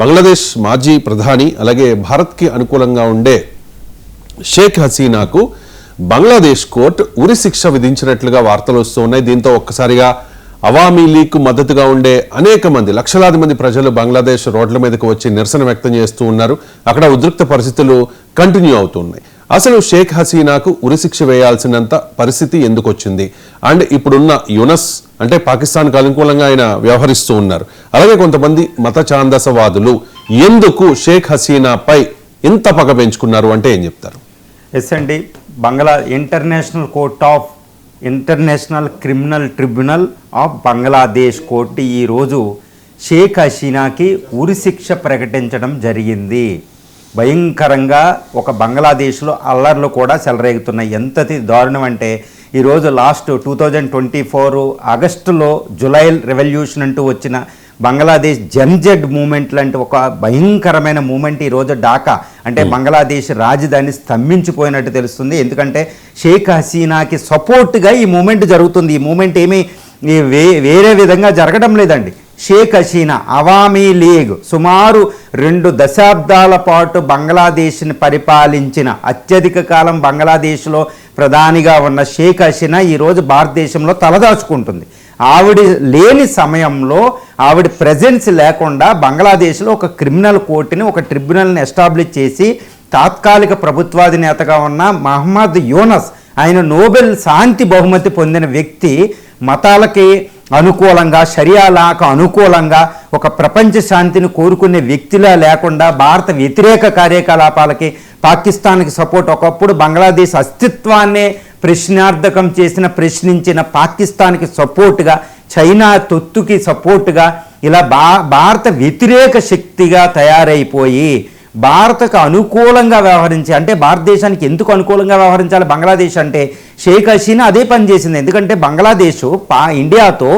బంగ్లాదేశ్ మాజీ ప్రధాని అలాగే భారత్కి అనుకూలంగా ఉండే షేక్ హసీనాకు బంగ్లాదేశ్ కోర్టు ఉరి శిక్ష విధించినట్లుగా వార్తలు వస్తూ ఉన్నాయి. దీంతో ఒక్కసారిగా అవామీ లీగ్ మద్దతుగా ఉండే అనేక మంది లక్షలాది మంది ప్రజలు బంగ్లాదేశ్ రోడ్ల మీదకు వచ్చి నిరసన వ్యక్తం చేస్తూ ఉన్నారు. అక్కడ ఉద్రిక్త పరిస్థితులు కంటిన్యూ అవుతున్నాయి అసలు షేక్ హసీనాకు ఉరిశిక్ష వేయాల్సినంత పరిస్థితి ఎందుకు వచ్చింది అండ్ ఇప్పుడున్న యునస్ అంటే పాకిస్తాన్కు అనుకూలంగా ఆయన వ్యవహరిస్తూ ఉన్నారు. అలాగే కొంతమంది మత ఛాందసవాదులు ఎందుకు షేక్ హసీనాపై ఇంత పగ పెంచుకున్నారు అంటే ఏం చెప్తారు? ఎస్ అండి Bangla international court of international criminal tribunal of Bangladesh court ఈరోజు షేక్ హసీనాకి ఉరిశిక్ష ప్రకటించడం జరిగింది. భయంకరంగా ఒక బంగ్లాదేశ్లో అల్లర్లు కూడా చెలరేగుతున్నాయి. ఎంతటి దారుణం అంటే ఈరోజు last two thousand twenty four ఆగస్టులో జులై రెవల్యూషన్ అంటూ వచ్చిన బంగ్లాదేశ్ జన్జెడ్ మూమెంట్ లాంటి ఒక భయంకరమైన మూమెంట్ ఈరోజు ఢాకా అంటే బంగ్లాదేశ్ రాజధాని స్తంభించిపోయినట్టు తెలుస్తుంది. ఎందుకంటే షేక్ హసీనాకి సపోర్ట్గా ఈ మూమెంట్ జరుగుతుంది. ఈ మూమెంట్ ఏమీ వే వేరే విధంగా జరగడం లేదండి. షేక్ హసీనా అవామీ లీగ్ సుమారు రెండు దశాబ్దాల పాటు బంగ్లాదేశ్ని పరిపాలించిన అత్యధిక కాలం బంగ్లాదేశ్లో ప్రధానిగా ఉన్న షేక్ హసీనా ఈరోజు భారతదేశంలో తలదాచుకుంటుంది. ఆవిడ లేని సమయంలో ఆవిడ ప్రెజెన్స్ లేకుండా బంగ్లాదేశ్లో ఒక క్రిమినల్ కోర్టుని ఒక ట్రిబ్యునల్ని ఎస్టాబ్లిష్ చేసి తాత్కాలిక ప్రభుత్వాధినేతగా ఉన్న మహమ్మద్ యూనస్ ఆయన నోబెల్ శాంతి బహుమతి పొందిన వ్యక్తి మతాలకి అనుకూలంగా షరియాలాకు అనుకూలంగా ఒక ప్రపంచ శాంతిని కోరుకునే వ్యక్తిలా లేకుండా భారత వ్యతిరేక కార్యకలాపాలకి పాకిస్తాన్కి సపోర్ట్ ఒకప్పుడు బంగ్లాదేశ్ అస్తిత్వాన్నే ప్రశ్నార్థకం చేసిన ప్రశ్నించిన పాకిస్తాన్కి సపోర్ట్గా చైనా తొత్తుకి సపోర్ట్గా ఇలా భా భారత వ్యతిరేక శక్తిగా తయారైపోయి భారత్కు అనుకూలంగా వ్యవహరించి అంటే భారతదేశానికి ఎందుకు అనుకూలంగా వ్యవహరించాలి? బంగ్లాదేశ్ అంటే షేక్ హసీనా అదే పని చేసింది. ఎందుకంటే బంగ్లాదేశ్ పా ఇండియాతో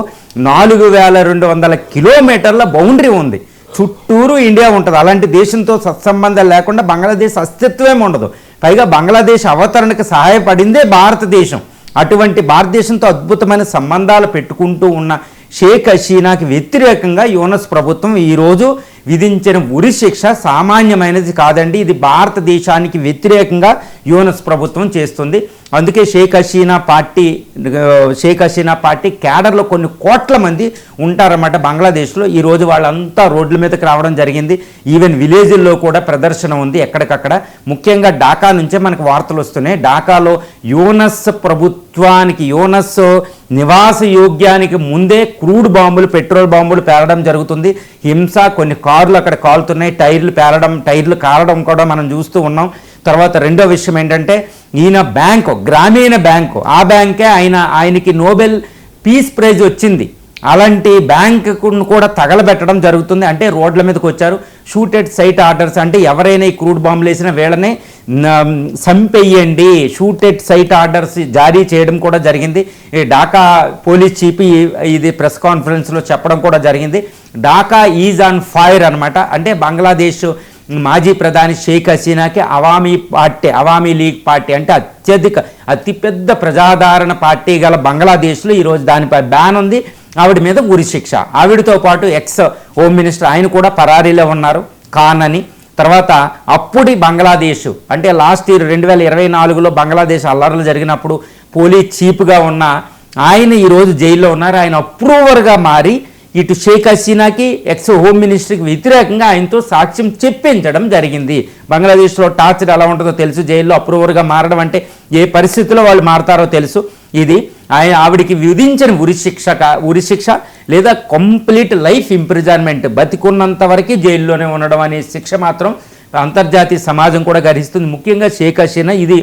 నాలుగు వేల రెండు వందల కిలోమీటర్ల బౌండరీ ఉంది. చుట్టూరు ఇండియా ఉంటుంది. అలాంటి దేశంతో సత్సంబంధం లేకుండా బంగ్లాదేశ్ అస్తిత్వమే ఉండదు. పైగా బంగ్లాదేశ్ అవతరణకు సహాయపడిందే భారతదేశం. అటువంటి భారతదేశంతో అద్భుతమైన సంబంధాలు పెట్టుకుంటూ ఉన్న షేక్ హసీనాకి వ్యతిరేకంగా యూనస్ ప్రభుత్వం ఈరోజు విధించిన ఉరి శిక్ష సామాన్యమైనది కాదండి. ఇది భారతదేశానికి వ్యతిరేకంగా యూనస్ ప్రభుత్వం చేస్తుంది. అందుకే షేక్ హసీనా పార్టీ షేక్ హసీనా పార్టీ క్యాడర్లో కొన్ని కోట్ల మంది ఉంటారన్నమాట బంగ్లాదేశ్లో. ఈరోజు వాళ్ళంతా రోడ్ల మీదకి రావడం జరిగింది. ఈవెన్ విలేజ్ల్లో కూడా ప్రదర్శన ఉంది ఎక్కడికక్కడ. ముఖ్యంగా ఢాకా నుంచే మనకు వార్తలు వస్తున్నాయి. ఢాకాలో యూనస్ ప్రభుత్వానికి యూనస్ నివాస యోగ్యానికి ముందే క్రూడ్ బాంబులు పెట్రోల్ బాంబులు పేరడం జరుగుతుంది. హింస కొన్ని కార్లు అక్కడ కాలుతున్నాయి టైర్లు పేలడం టైర్లు కాలడం కూడా మనం చూస్తూ ఉన్నాం. తర్వాత రెండో విషయం ఏంటంటే ఈయన బ్యాంకు గ్రామీణ బ్యాంకు. ఆ బ్యాంకే ఆయన ఆయనకి నోబెల్ పీస్ ప్రైజ్ వచ్చింది. అలాంటి బ్యాంకును కూడా తగలబెట్టడం జరుగుతుంది. అంటే రోడ్ల మీదకి వచ్చారు. షూటెడ్ సైట్ ఆర్డర్స్ అంటే ఎవరైనా ఈ క్రూడ్ బాంబులు వేసిన వేళనే సంపెయ్యండి షూటెడ్ సైట్ ఆర్డర్స్ జారీ చేయడం కూడా జరిగింది. ఢాకా పోలీస్ చీఫ్ ఇది ప్రెస్ కాన్ఫరెన్స్లో చెప్పడం కూడా జరిగింది. ఢాకా ఈజ్ ఆన్ ఫైర్ అనమాట అంటే బంగ్లాదేశ్ మాజీ ప్రధాని Sheikh హసీనాకి Awami party Awami league party అంటే అత్యధిక అతిపెద్ద ప్రజాదరణ పార్టీ గల బంగ్లాదేశ్లో ఈరోజు దానిపై బ్యాన్ ఉంది. ఆవిడ మీద ఉరిశిక్ష ఆవిడతో పాటు ఎక్స్ హోమ్ మినిస్టర్ ఆయన కూడా పరారీలో ఉన్నారు ఖాన్ అని తర్వాత అప్పుడి బంగ్లాదేశ్ అంటే లాస్ట్ ఇయర్ రెండు వేల ఇరవై నాలుగులో బంగ్లాదేశ్ అల్లర్లు జరిగినప్పుడు పోలీస్ చీప్గా ఉన్న ఆయన ఈరోజు జైల్లో ఉన్నారు. ఆయన అప్రూవర్గా మారి ఇటు షేక్ హసీనాకి ఎక్స్ హోమ్ మినిస్టర్కి వ్యతిరేకంగా ఆయనతో సాక్ష్యం చెప్పించడం జరిగింది. బంగ్లాదేశ్లో టార్చర్ ఎలా ఉంటుందో తెలుసు. జైల్లో అప్రూవర్గా మారడం అంటే ఏ పరిస్థితిలో వాళ్ళు మారతారో తెలుసు. ఇది ఆయన ఆవిడికి విధించిన ఉరిశిక్ష ఉరిశిక్ష లేదా కంప్లీట్ లైఫ్ ఇంప్రిజన్మెంట్. బతికున్నంత వరకు జైల్లోనే ఉండడం అనే శిక్ష మాత్రం అంతర్జాతీయ సమాజం కూడా గరిస్తుంది ముఖ్యంగా షేక్ హసీనా ఇది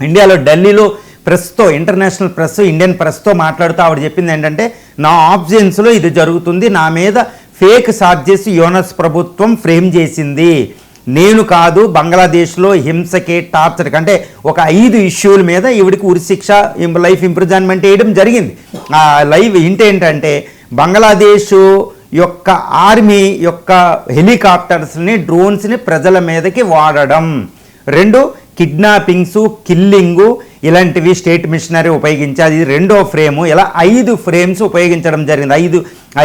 ఇండియాలో ఢిల్లీలో ప్రెస్తో ఇంటర్నేషనల్ ప్రెస్ ఇండియన్ ప్రెస్తో మాట్లాడుతూ ఆవిడ చెప్పింది ఏంటంటే నా ఆబ్జెన్స్లో ఇది జరుగుతుంది నా మీద ఫేక్ చార్జెస్ యోనస్ ప్రభుత్వం ఫ్రేమ్ చేసింది. నేను కాదు బంగ్లాదేశ్లో హింసకి టార్చర్. అంటే ఒక ఐదు ఇష్యూల మీద ఈవిడికి ఉరిశిక్ష లైఫ్ ఇంప్రిజన్మెంట్ వేయడం జరిగింది. ఆ లైవ్ ఏంటంటే బంగ్లాదేశ్ యొక్క ఆర్మీ యొక్క హెలికాప్టర్స్ని డ్రోన్స్ని ప్రజల మీదకి వాడడం. రెండు కిడ్నాపింగ్స్ కిల్లింగు ఇలాంటివి స్టేట్ మిషనరీ ఉపయోగించాలి ఇది రెండో ఫ్రేము ఇలా ఐదు ఫ్రేమ్స్ ఉపయోగించడం జరిగింది. ఐదు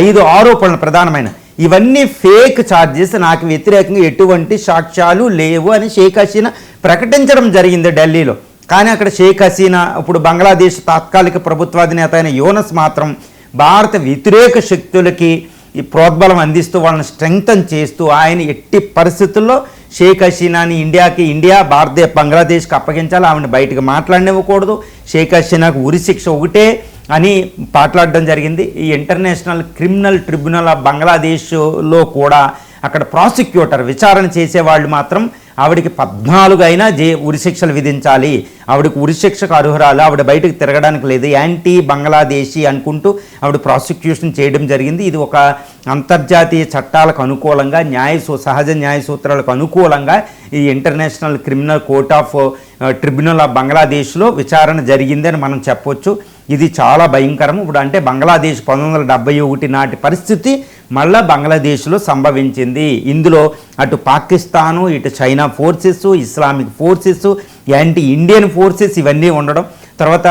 ఐదు ఆరోపణలు ప్రధానమైన. ఇవన్నీ ఫేక్ ఛార్జెస్ నాకు వ్యతిరేకంగా ఎటువంటి సాక్ష్యాలు లేవు అని షేక్ హసీనా ప్రకటించడం జరిగింది ఢిల్లీలో. కానీ అక్కడ షేక్ హసీనా ఇప్పుడు బంగ్లాదేశ్ తాత్కాలిక ప్రభుత్వాధినేత అయిన యోనస్ మాత్రం భారత వ్యతిరేక శక్తులకి ఈ ప్రోద్బలం అందిస్తూ వాళ్ళని స్ట్రెంగ్తన్ చేస్తూ ఆయన ఎట్టి పరిస్థితుల్లో షేక్ హసీనాని ఇండియాకి ఇండియా భారతదేశ బంగ్లాదేశ్కి అప్పగించాలి. ఆవిడని బయటకు మాట్లాడనివ్వకూడదు. షేక్ హసీనాకు ఉరి శిక్ష ఒకటే అని పాట్లాడడం జరిగింది. ఈ ఇంటర్నేషనల్ క్రిమినల్ ట్రిబ్యునల్ ఆఫ్ బంగ్లాదేశ్లో కూడా అక్కడ ప్రాసిక్యూటర్ విచారణ చేసేవాళ్ళు మాత్రం ఆవిడకి పద్నాలుగు అయినా జే ఉరిశిక్షలు విధించాలి. ఆవిడకి ఉరిశిక్షకు అర్హురాలు. ఆవిడ బయటకు తిరగడానికి లేదు. యాంటీ బంగ్లాదేశీ అనుకుంటూ ఆవిడ ప్రాసిక్యూషన్ చేయడం జరిగింది. ఇది ఒక అంతర్జాతీయ చట్టాలకు అనుకూలంగా న్యాయ సూ- సహజ న్యాయ సూత్రాలకు అనుకూలంగా ఈ international criminal court of tribunal of బంగ్లాదేశ్లో విచారణ జరిగిందని మనం చెప్పొచ్చు. ఇది చాలా భయంకరం ఇప్పుడు అంటే బంగ్లాదేశ్ పంతొమ్మిది వందల డెబ్బై ఒకటి నాటి పరిస్థితి మళ్ళా బంగ్లాదేశ్లో సంభవించింది. ఇందులో అటు పాకిస్తాను ఇటు China forces Islamic forces anti Indian forces ఇవన్నీ ఉండడం. తర్వాత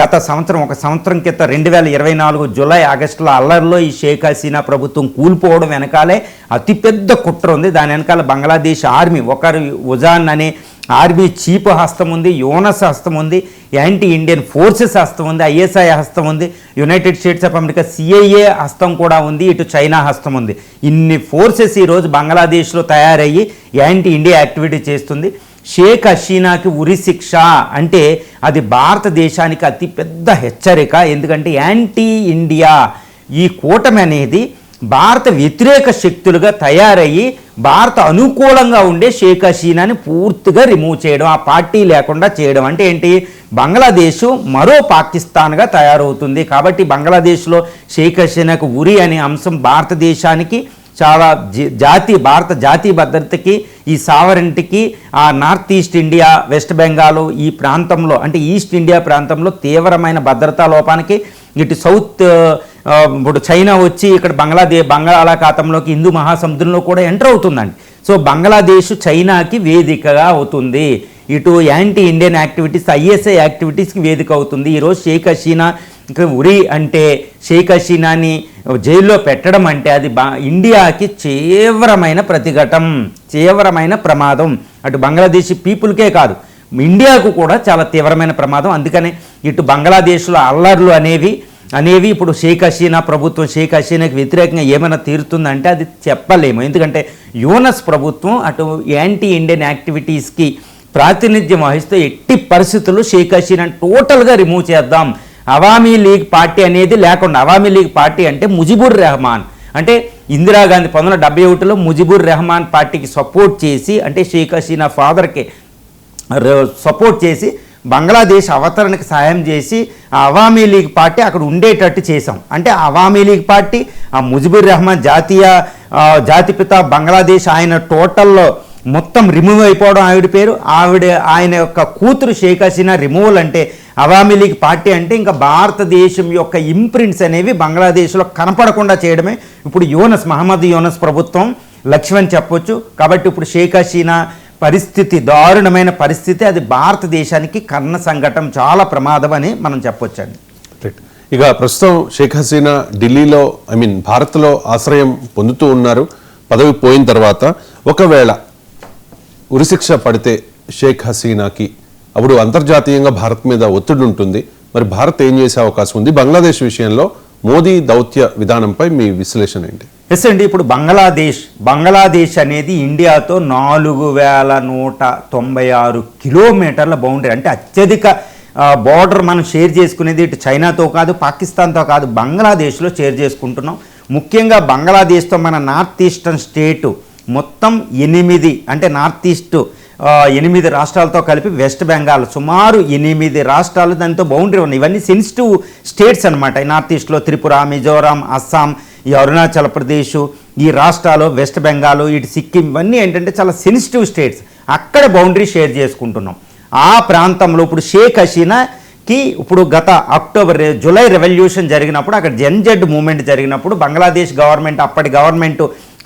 గత సంవత్సరం ఒక సంవత్సరం క్రితం రెండు వేల ఇరవై నాలుగు జూలై ఆగస్టులో అల్లర్లో ఈ షేక్ హసీనా ప్రభుత్వం కూలిపోవడం వెనకాలే అతిపెద్ద కుట్ర ఉంది. దాని వెనకాల బంగ్లాదేశ్ ఆర్మీ ఒకరు ఉజాన్ అనే ఆర్మీ చీఫ్ హస్తం ఉంది యోనస్ హస్తం ఉంది యాంటీ ఇండియన్ ఫోర్సెస్ హస్తం ఉంది ఐఎస్ఐ హస్తం ఉంది United States of America CIA హస్తం కూడా ఉంది ఇటు చైనా హస్తం ఉంది. ఇన్ని ఫోర్సెస్ ఈరోజు బంగ్లాదేశ్లో తయారయ్యి యాంటీ ఇండియా యాక్టివిటీ చేస్తుంది. షేక్ హసీనాకి ఉరి శిక్ష అంటే అది భారతదేశానికి అతిపెద్ద హెచ్చరిక. ఎందుకంటే యాంటీ ఇండియా ఈ కూటమి అనేది భారత వ్యతిరేక శక్తులుగా తయారయ్యి భారత అనుకూలంగా ఉండే షేక్ హసీనాని పూర్తిగా రిమూవ్ చేయడం ఆ పార్టీ లేకుండా చేయడం. అంటే ఏంటి? బంగ్లాదేశ్ మరో పాకిస్తాన్గా తయారవుతుంది. కాబట్టి బంగ్లాదేశ్లో షేక్ హసీనాకు ఉరి అనే అంశం భారతదేశానికి చాలా జాతి భారత జాతీయ భద్రతకి ఈ సావరెంటికి ఆ North East India West Bengal ఈ ప్రాంతంలో అంటే ఈస్ట్ ఇండియా ప్రాంతంలో తీవ్రమైన భద్రతా లోపానికి ఇటు సౌత్ ఇప్పుడు చైనా వచ్చి ఇక్కడ బంగ్లాదేశ్ బంగాళాఖాతంలోకి హిందూ మహాసముద్రంలో కూడా ఎంటర్ అవుతుందండి. సో బంగ్లాదేశ్ చైనాకి వేదికగా అవుతుంది. ఇటు యాంటీ ఇండియన్ యాక్టివిటీస్ ఐఎస్ఐ యాక్టివిటీస్కి వేదిక అవుతుంది. ఈరోజు షేక్ హసీనా ఉరి అంటే షేక్ హసీనాని జైల్లో పెట్టడం అంటే అది బా ఇండియాకి తీవ్రమైన ప్రతిఘటం తీవ్రమైన ప్రమాదం. అటు బంగ్లాదేశీ పీపుల్కే కాదు ఇండియాకు కూడా చాలా తీవ్రమైన ప్రమాదం. అందుకనే ఇటు బంగ్లాదేశ్లో అల్లర్లు అనేవి అనేవి ఇప్పుడు షేక్ హసీనా ప్రభుత్వం షేక్ హసీనాకి వ్యతిరేకంగా ఏమైనా తీరుతుందంటే అది చెప్పలేము. ఎందుకంటే యూనస్ ప్రభుత్వం అటు యాంటీ ఇండియన్ యాక్టివిటీస్కి ప్రాతినిధ్యం వహిస్తూ ఎట్టి పరిస్థితుల్లో షేక్ హసీనా టోటల్గా రిమూవ్ చేద్దాం. అవామీ లీగ్ పార్టీ అనేది లేకుండా అవామీ లీగ్ పార్టీ అంటే ముజిబుర్ రెహమాన్. అంటే ఇందిరాగాంధీ పంతొమ్మిది వందల డెబ్బై ఒకటిలో ముజిబుర్ రెహమాన్ పార్టీకి సపోర్ట్ చేసి అంటే షేక్ హసీనా ఫాదర్కి సపోర్ట్ చేసి బంగ్లాదేశ్ అవతరణకు సాయం చేసి ఆ అవామీ లీగ్ పార్టీ అక్కడ ఉండేటట్టు చేశాం. అంటే అవామీ లీగ్ పార్టీ ఆ ముజిబుర్ రెహమాన్ జాతీయ జాతిపిత బంగ్లాదేశ్ ఆయన టోటల్లో మొత్తం రిమూవ్ అయిపోవడం ఆవిడ పేరు. ఆవిడ ఆయన యొక్క కూతురు షేక్ హసీనా రిమూవల్ అంటే అవామీ లీగ్ పార్టీ అంటే ఇంకా భారతదేశం యొక్క ఇంప్రింట్స్ అనేవి బంగ్లాదేశ్లో కనపడకుండా చేయడమే. ఇప్పుడు యోనస్ మహమ్మద్ యోనస్ ప్రభుత్వం లక్ష్యం చెప్పొచ్చు. కాబట్టి ఇప్పుడు షేక్ హసీనా పరిస్థితి దారుణమైన పరిస్థితి అది భారతదేశానికి కన్న సంఘటన చాలా ప్రమాదం అని మనం చెప్పొచ్చండి. రైట్ ఇక ప్రస్తుతం షేక్ హసీనా ఢిల్లీలో ఐ మీన్ భారత్లో ఆశ్రయం పొందుతూ ఉన్నారు. పదవి పోయిన తర్వాత ఒకవేళ ఉరిశిక్ష పడితే షేక్ హసీనాకి అప్పుడు అంతర్జాతీయంగా భారత్ మీద ఒత్తిడి ఉంటుంది. మరి భారత్ ఏం చేసే అవకాశం ఉంది? బంగ్లాదేశ్ విషయంలో మోదీ దౌత్య విధానంపై మీ విశ్లేషణ ఏంటి? ఎస్ అండి ఇప్పుడు బంగ్లాదేశ్. బంగ్లాదేశ్ అనేది ఇండియాతో నాలుగు వేల నూట తొంభై ఆరు కిలోమీటర్ల బౌండరీ. అంటే అత్యధిక బార్డర్ మనం షేర్ చేసుకునేది ఇటు చైనాతో కాదు పాకిస్తాన్తో కాదు బంగ్లాదేశ్లో షేర్ చేసుకుంటున్నాం. ముఖ్యంగా బంగ్లాదేశ్తో మన నార్త్ ఈస్టర్న్ స్టేటు మొత్తం ఎనిమిది అంటే నార్త్ ఈస్ట్ ఎనిమిది రాష్ట్రాలతో కలిపి వెస్ట్ బెంగాల్ సుమారు ఎనిమిది రాష్ట్రాలు దానితో బౌండరీ ఉన్నాయి. ఇవన్నీ సెన్సిటివ్ స్టేట్స్ అనమాట నార్త్ ఈస్ట్లో త్రిపుర మిజోరాం అస్సాం ఈ అరుణాచల్ ప్రదేశ్ ఈ రాష్ట్రాలు వెస్ట్ బెంగాల్ ఇటు సిక్కిం ఇవన్నీ ఏంటంటే చాలా సెన్సిటివ్ స్టేట్స్. అక్కడ బౌండరీ షేర్ చేసుకుంటున్నాం. ఆ ప్రాంతంలో ఇప్పుడు షేక్ హసీనాకి ఇప్పుడు గత అక్టోబర్ జూలై రెవల్యూషన్ జరిగినప్పుడు అక్కడ జెన్జెడ్ మూమెంట్ జరిగినప్పుడు బంగ్లాదేశ్ గవర్నమెంట్ అప్పటి గవర్నమెంట్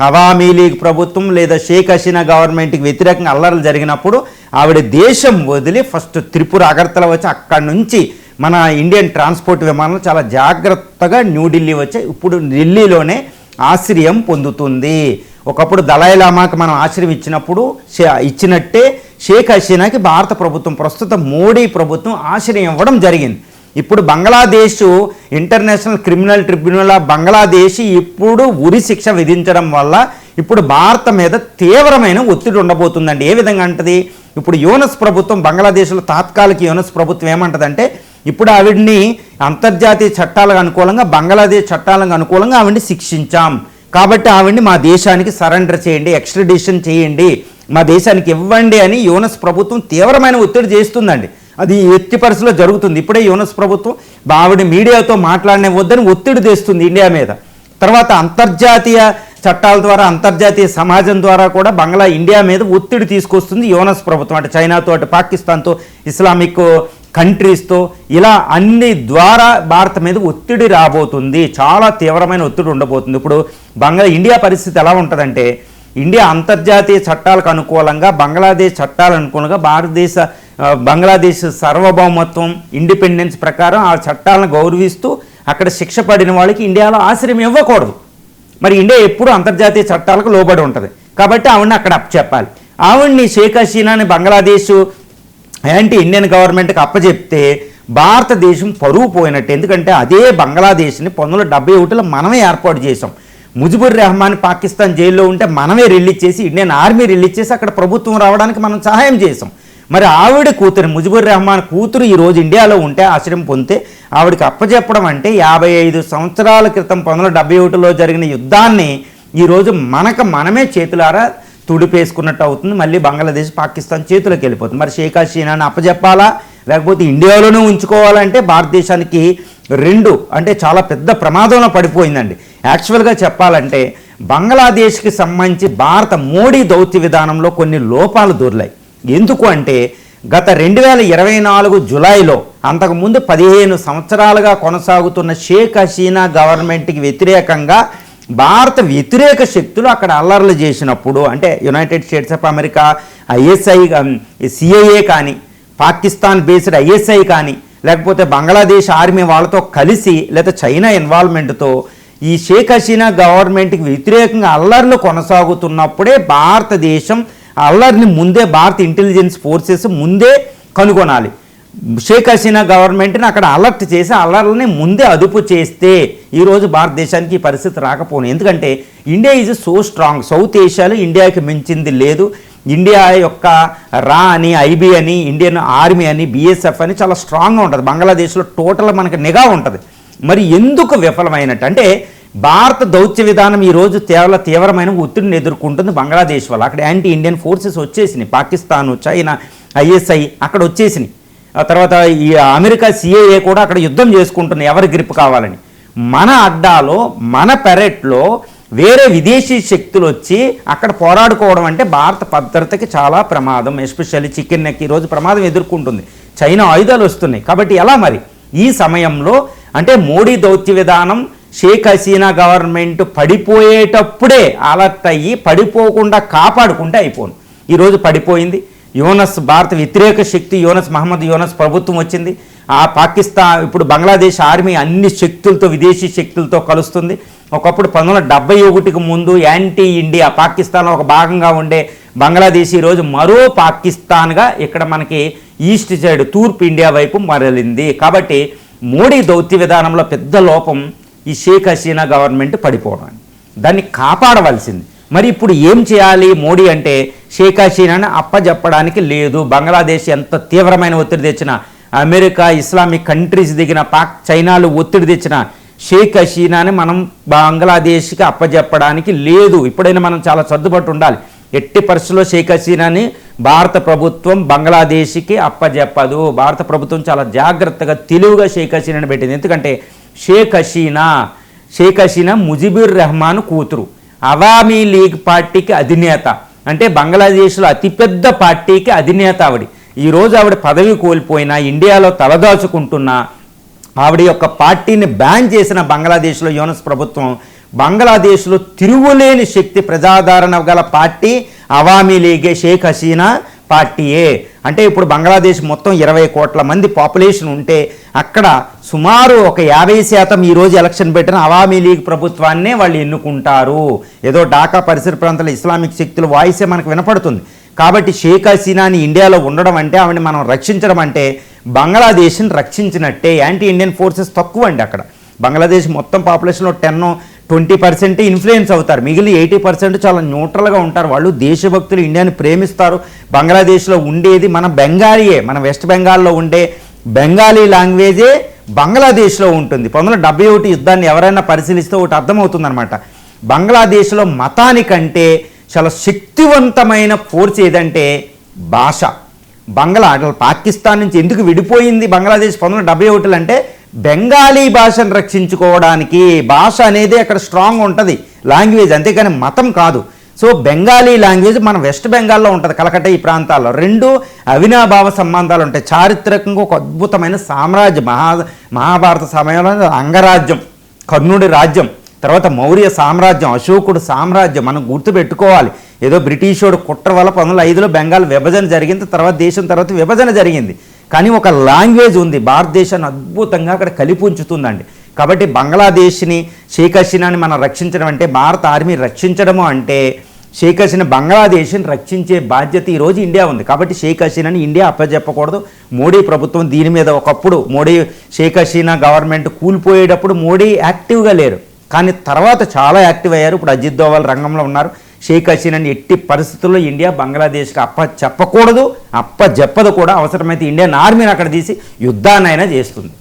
అవామీ లీగ్ ప్రభుత్వం లేదా షేక్ హసీనా గవర్నమెంట్కి వ్యతిరేకంగా అల్లర్లు జరిగినప్పుడు ఆవిడ దేశం వదిలి ఫస్ట్ త్రిపుర అగర్తల వచ్చి అక్కడి నుంచి మన ఇండియన్ ట్రాన్స్పోర్ట్ విమానాలు చాలా జాగ్రత్తగా న్యూఢిల్లీ వచ్చాయి ఇప్పుడు ఢిల్లీలోనే ఆశ్రయం పొందుతుంది. ఒకప్పుడు దళాయి మనం ఆశ్రయం ఇచ్చినప్పుడు షే- ఇచ్చినట్టే షేక్ హసీనాకి భారత ప్రభుత్వం ప్రస్తుత మోడీ ప్రభుత్వం ఆశ్రయం ఇవ్వడం జరిగింది. ఇప్పుడు Bangladesh International Criminal Tribunal of Bangladesh ఇప్పుడు ఉరి శిక్ష విధించడం వల్ల ఇప్పుడు భారత మీద తీవ్రమైన ఒత్తిడి ఉండబోతుందండి. ఏ విధంగా అంటది? ఇప్పుడు యూనస్ ప్రభుత్వం బంగ్లాదేశ్లో తాత్కాలిక యూనస్ ప్రభుత్వం ఏమంటదంటే ఇప్పుడు ఆవిడ్ని అంతర్జాతీయ చట్టాలకు అనుకూలంగా బంగ్లాదేశ్ చట్టాలకు అనుకూలంగా ఆవిడ్ని శిక్షించాం. కాబట్టి ఆవిడ్ని మా దేశానికి సరెండర్ చేయండి ఎక్స్ట్రడిషన్ చేయండి. మా దేశానికి ఇవ్వండి అని యూనస్ ప్రభుత్వం తీవ్రమైన ఒత్తిడి చేస్తుందండి. అది ఎత్తి పరిస్థితిలో జరుగుతుంది. ఇప్పుడే యూనస్ ప్రభుత్వం ఆవిడ మీడియాతో మాట్లాడనివ్వద్దని ఒత్తిడి తెస్తుంది ఇండియా మీద. తర్వాత అంతర్జాతీయ చట్టాల ద్వారా అంతర్జాతీయ సమాజం ద్వారా కూడా బంగ్లా ఇండియా మీద ఒత్తిడి తీసుకొస్తుంది యోనస్ ప్రభుత్వం. అంటే చైనాతో అటు పాకిస్తాన్తో ఇస్లామిక్ కంట్రీస్తో ఇలా అన్ని ద్వారా భారత మీద ఒత్తిడి రాబోతుంది చాలా తీవ్రమైన ఒత్తిడి ఉండబోతుంది. ఇప్పుడు బంగ్లా ఇండియా పరిస్థితి ఎలా ఉంటుందంటే ఇండియా అంతర్జాతీయ చట్టాలకు అనుకూలంగా బంగ్లాదేశ్ చట్టాలకు అనుకూలంగా భారతదేశ బంగ్లాదేశ్ సార్వభౌమత్వం ఇండిపెండెన్స్ ప్రకారం ఆ చట్టాలను గౌరవిస్తూ అక్కడ శిక్ష పడిన వాళ్ళకి ఇండియాలో ఆశ్రయం ఇవ్వకూడదు. మరి ఇండియా ఎప్పుడూ అంతర్జాతీయ చట్టాలకు లోబడి ఉంటుంది. కాబట్టి ఆవిడని అక్కడ చెప్పాలి ఆవిడ్ని షేక్ హసీనాని బంగ్లాదేశ్ యాంటీ ఇండియన్ గవర్నమెంట్కి అప్పచెప్తే భారతదేశం పరువు పోయినట్టు. ఎందుకంటే అదే బంగ్లాదేశ్ని పంతొమ్మిది డెబ్బై ఒకటిలో మనమే ఏర్పాటు చేసాం ముజిబుర్ రెహమాన్ పాకిస్తాన్ జైల్లో ఉంటే మనమే రిలీజ్ చేసి ఇండియన్ ఆర్మీ రిలీజ్ చేసి అక్కడ ప్రభుత్వం రావడానికి మనం సహాయం చేసాం మరి ఆవిడ కూతురు ముజిబుర్ రెహమాన్ కూతురు ఈ రోజు ఇండియాలో ఉంటే ఆశ్రయం పొందితే ఆవిడకి అప్పచెప్పడం అంటే యాభై ఐదు సంవత్సరాల క్రితం పంతొమ్మిది డెబ్బై ఒకటిలో జరిగిన యుద్ధాన్ని ఈరోజు మనకు మనమే చేతులారా తుడిపేసుకున్నట్టు అవుతుంది. మళ్ళీ బంగ్లాదేశ్ పాకిస్తాన్ చేతులకు వెళ్ళిపోతుంది. మరి షేక్ హసీనాని అప్పజెప్పాలా? లేకపోతే ఇండియాలోనే ఉంచుకోవాలంటే భారతదేశానికి రెండు అంటే చాలా పెద్ద ప్రమాదంలో పడిపోయిందండి. యాక్చువల్గా చెప్పాలంటే బంగ్లాదేశ్కి సంబంధించి భారత మోడీ దౌత్య విధానంలో కొన్ని లోపాలు దొర్లాయి. ఎందుకు అంటే గత రెండు వేల ఇరవై నాలుగు జులైలో అంతకుముందు పదిహేను సంవత్సరాలుగా కొనసాగుతున్న షేక్ హసీనా గవర్నమెంట్కి వ్యతిరేకంగా భారత వ్యతిరేక శక్తులు అక్కడ అల్లర్లు చేసినప్పుడు అంటే United States of America ISI CIA కానీ పాకిస్తాన్ బేస్డ్ ఐఎస్ఐ కానీ లేకపోతే బంగ్లాదేశ్ ఆర్మీ వాళ్ళతో కలిసి లేదా చైనా ఇన్వాల్వ్మెంట్తో ఈ షేక్ హసీనా గవర్నమెంట్కి వ్యతిరేకంగా అల్లర్లు కొనసాగుతున్నప్పుడే భారతదేశం అల్లర్ని ముందే భారత ఇంటెలిజెన్స్ ఫోర్సెస్ ముందే కనుగొనాలి. షేక్ హసీనా గవర్నమెంట్ని అక్కడ అలర్ట్ చేసి అల్లర్లని ముందే అదుపు చేస్తే ఈరోజు భారతదేశానికి ఈ పరిస్థితి రాకపోను. ఎందుకంటే India is so strong. South ఏషియాలో ఇండియాకి మించింది లేదు. ఇండియా యొక్క రా అని ఐబీ అని ఇండియన్ ఆర్మీ అని బీఎస్ఎఫ్ అని చాలా స్ట్రాంగ్గా ఉంటుంది. బంగ్లాదేశ్లో టోటల్ మనకి నిఘా ఉంటుంది. మరి ఎందుకు విఫలమైనట్టు? అంటే భారత దౌత్య విధానం ఈరోజు తీవ్ర తీవ్రమైన ఒత్తిడిని ఎదుర్కొంటుంది బంగ్లాదేశ్ వల్ల. అక్కడ యాంటీ ఇండియన్ ఫోర్సెస్ వచ్చేసినాయి. పాకిస్తాన్ చైనా ఐఎస్ఐ అక్కడ వచ్చేసినాయి. ఆ తర్వాత ఈ అమెరికా సిఏఏ కూడా అక్కడ యుద్ధం చేసుకుంటుంది ఎవరి గ్రిప్ కావాలని. మన అడ్డాలో మన పెరట్లో వేరే విదేశీ శక్తులు వచ్చి అక్కడ పోరాడుకోవడం అంటే భారత భద్రతకి చాలా ప్రమాదం ఎస్పెషల్లీ చికెన్ నెక్. ఈరోజు ప్రమాదం ఎదుర్కొంటుంది. చైనా ఆయుధాలు వస్తున్నాయి. కాబట్టి ఎలా మరి? ఈ సమయంలో అంటే మోడీ దౌత్య విధానం షేక్ హసీనా గవర్నమెంట్ పడిపోయేటప్పుడే అలర్ట్ అయ్యి పడిపోకుండా కాపాడుకుంటే అయిపోను. ఈరోజు పడిపోయింది. యోనస్ భారత వ్యతిరేక శక్తి యోనస్ మహమ్మద్ యోనస్ ప్రభుత్వం వచ్చింది. ఆ పాకిస్తాన్ ఇప్పుడు బంగ్లాదేశ్ ఆర్మీ అన్ని శక్తులతో విదేశీ శక్తులతో కలుస్తుంది. ఒకప్పుడు పంతొమ్మిది వందల డెబ్బై ఒకటికి ముందు యాంటీ ఇండియా పాకిస్తాన్లో ఒక భాగంగా ఉండే బంగ్లాదేశ్ ఈరోజు మరో పాకిస్తాన్గా ఇక్కడ మనకి ఈస్ట్ సైడ్ తూర్పు ఇండియా వైపు మరలింది. కాబట్టి మోడీ దౌత్య విధానంలో పెద్ద లోపం ఈ షేక్ హసీనా గవర్నమెంట్ పడిపోవడం. దాన్ని కాపాడవలసింది. మరి ఇప్పుడు ఏం చేయాలి మోడీ అంటే షేక్ హసీనాను అప్పజెప్పడానికి లేదు. బంగ్లాదేశ్ ఎంత తీవ్రమైన ఒత్తిడి తెచ్చినా అమెరికా ఇస్లామిక్ కంట్రీస్ దిగిన పాక్ చైనాలు ఒత్తిడి తెచ్చిన షేక్ హసీనాని మనం బంగ్లాదేశ్కి అప్పజెప్పడానికి లేదు. ఇప్పుడైనా మనం చాలా సర్దుబాటు ఉండాలి. ఎట్టి పరిస్థితుల్లో షేక్ హసీనాని భారత ప్రభుత్వం బంగ్లాదేశ్కి అప్పజెప్పదు. భారత ప్రభుత్వం చాలా జాగ్రత్తగా తెలివిగా షేక్ హసీనాని పెట్టింది. ఎందుకంటే షేక్ హసీనా షేక్ హసీనా ముజిబుర్ రెహమాన్ కూతురు. అవామీ లీగ్ పార్టీకి అధినేత. అంటే బంగ్లాదేశ్లో అతిపెద్ద పార్టీకి అధినేత ఆవిడ. ఈరోజు ఆవిడ పదవి కోల్పోయినా ఇండియాలో తలదాచుకుంటున్నా ఆవిడ యొక్క పార్టీని బ్యాన్ చేసిన బంగ్లాదేశ్లో యోనస్ ప్రభుత్వం బంగ్లాదేశ్లో తిరుగులేని శక్తి ప్రజాదరణ గల పార్టీ అవామీ లీగే షేక్ హసీనా పార్టీయే అంటే ఇప్పుడు బంగ్లాదేశ్ మొత్తం ఇరవై కోట్ల మంది పాపులేషన్ ఉంటే అక్కడ సుమారు ఒక యాభై శాతం ఈరోజు ఎలక్షన్ పెట్టిన అవామీ లీగ్ ప్రభుత్వాన్నే వాళ్ళు ఎన్నుకుంటారు. ఏదో ఢాకా పరిసర ప్రాంతాల ఇస్లామిక్ శక్తుల వాయిసే మనకు వినపడుతుంది. కాబట్టి షేక్ హసీనాని ఇండియాలో ఉండడం అంటే ఆవిడని మనం రక్షించడం అంటే బంగ్లాదేశ్ని రక్షించినట్టే. యాంటీ ఇండియన్ ఫోర్సెస్ తక్కువ అండి అక్కడ. బంగ్లాదేశ్ మొత్తం పాపులేషన్లో టెన్ ట్వంటీ పర్సెంట్ ఇన్ఫ్లుయెన్స్ అవుతారు. మిగిలిన ఎయిటీ పర్సెంట్ చాలా న్యూట్రల్గా ఉంటారు. వాళ్ళు దేశభక్తులు ఇండియాని ప్రేమిస్తారు. బంగ్లాదేశ్లో ఉండేది మన బెంగాలీయే. మన వెస్ట్ బెంగాల్లో ఉండే బెంగాలీ లాంగ్వేజే బంగ్లాదేశ్లో ఉంటుంది. పంతొమ్మిది వందల డెబ్బై ఒకటి యుద్ధాన్ని ఎవరైనా పరిశీలిస్తే ఒకటి అర్థమవుతుందన్నమాట. బంగ్లాదేశ్లో మతానికంటే చాలా శక్తివంతమైన ఫోర్స్ ఏదంటే భాష. బంగ్లా అసలు పాకిస్తాన్ నుంచి ఎందుకు విడిపోయింది బంగ్లాదేశ్ పంతొమ్మిది వందల డెబ్బై ఒకటిలో అంటే బెంగాలీ భాషను రక్షించుకోవడానికి భాష అనేది అక్కడ స్ట్రాంగ్ ఉంటుంది. లాంగ్వేజ్ అంతేకాని మతం కాదు. సో బెంగాలీ లాంగ్వేజ్ మన వెస్ట్ బెంగాల్లో ఉంటుంది కలకట్ట ఈ ప్రాంతాల్లో. రెండు అవినాభావ సంబంధాలు ఉంటాయి. చారిత్రకంగా ఒక అద్భుతమైన సామ్రాజ్యం మహా మహాభారత సమయంలో అంగరాజ్యం కర్ణుడి రాజ్యం తర్వాత మౌర్య సామ్రాజ్యం అశోకుడు సామ్రాజ్యం మనం గుర్తుపెట్టుకోవాలి. ఏదో బ్రిటిషోడు కుట్ర వల్ల పంతొమ్మిది ఐదులో బెంగాల్ విభజన జరిగింది తర్వాత దేశం తర్వాత విభజన జరిగింది. కానీ ఒక లాంగ్వేజ్ ఉంది. భారతదేశాన్ని అద్భుతంగా అక్కడ కలిపి ఉంచుతుందండి కాబట్టి బంగ్లాదేశ్ని షేక్ హసీనాని మనం రక్షించడం అంటే భారత ఆర్మీ రక్షించడము అంటే షేక్ హసీనా బంగ్లాదేశ్ని రక్షించే బాధ్యత ఈరోజు ఇండియా ఉంది. కాబట్టి షేక్ హసీనాని ఇండియా అప్పచెప్పకూడదు మోడీ ప్రభుత్వం దీని మీద ఒకప్పుడు మోడీ షేక్ హసీనా గవర్నమెంట్ కూలిపోయేటప్పుడు మోడీ యాక్టివ్గా లేరు. కానీ తర్వాత చాలా యాక్టివ్ అయ్యారు. ఇప్పుడు అజిత్ దోవాల్ రంగంలో ఉన్నారు. షేక్ హసీనాని ఎట్టి పరిస్థితుల్లో ఇండియా బంగ్లాదేశ్కి అప్ప చెప్పకూడదు అప్ప చెప్పదు కూడా అవసరమైతే ఇండియన్ ఆర్మీని అక్కడ తీసి యుద్ధాన్నైనా చేస్తుంది.